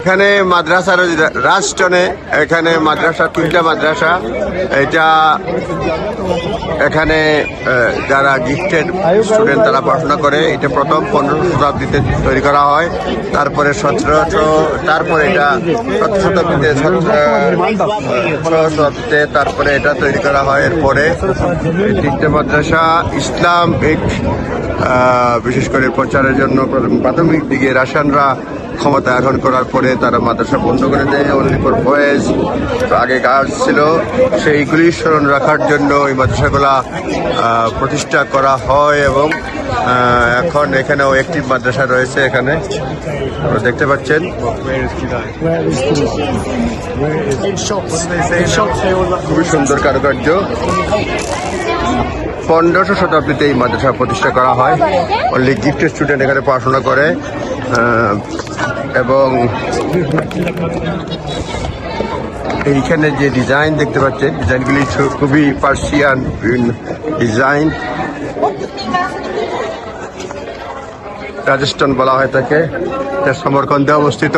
এখানে মাদ্রাসার রাজটনে এখানে মাদ্রাসা, তিনটা মাদ্রাসা। এটা এখানে যারা গিফটেড স্টুডেন্ট তারা পড়াশোনা করে। এটা প্রথম পনেরো শতাব্দীতে তৈরি করা হয়। তারপরে সতেরোশো তারপরে এটা সতেরো শতাব্দীতে শতাব্দীতে তারপরে এটা তৈরি করা হয়। এরপরে তিনটে মাদ্রাসা ইসলামিক বিশেষ করে প্রচারের জন্য প্রাথমিক দিকে রাশিয়ানরা ক্ষমতা এখন করার পরে তারা মাদ্রাসা বন্ধ করে দেয় অনলি ফর বয়েজ আগে গার্লস ছিল। সেইগুলি স্মরণ রাখার জন্য এই মাদ্রাসাগুলা প্রতিষ্ঠা করা হয় এবং এখন এখানেও একটি মাদ্রাসা রয়েছে এখানে। দেখতে পাচ্ছেন। খুবই সুন্দর কারুকার্য। পনেরোশো শতাব্দীতে এই মাদ্রাসা প্রতিষ্ঠা করা হয়। অনলি গিফটেড স্টুডেন্ট এখানে পড়াশোনা করে এবং এইখানে যে ডিজাইন দেখতে পাচ্ছেন ডিজাইনগুলি খুবই পার্সিয়ান ডিজাইন রাজস্থান বলা হয় তাকে সমরকন্দে অবস্থিত।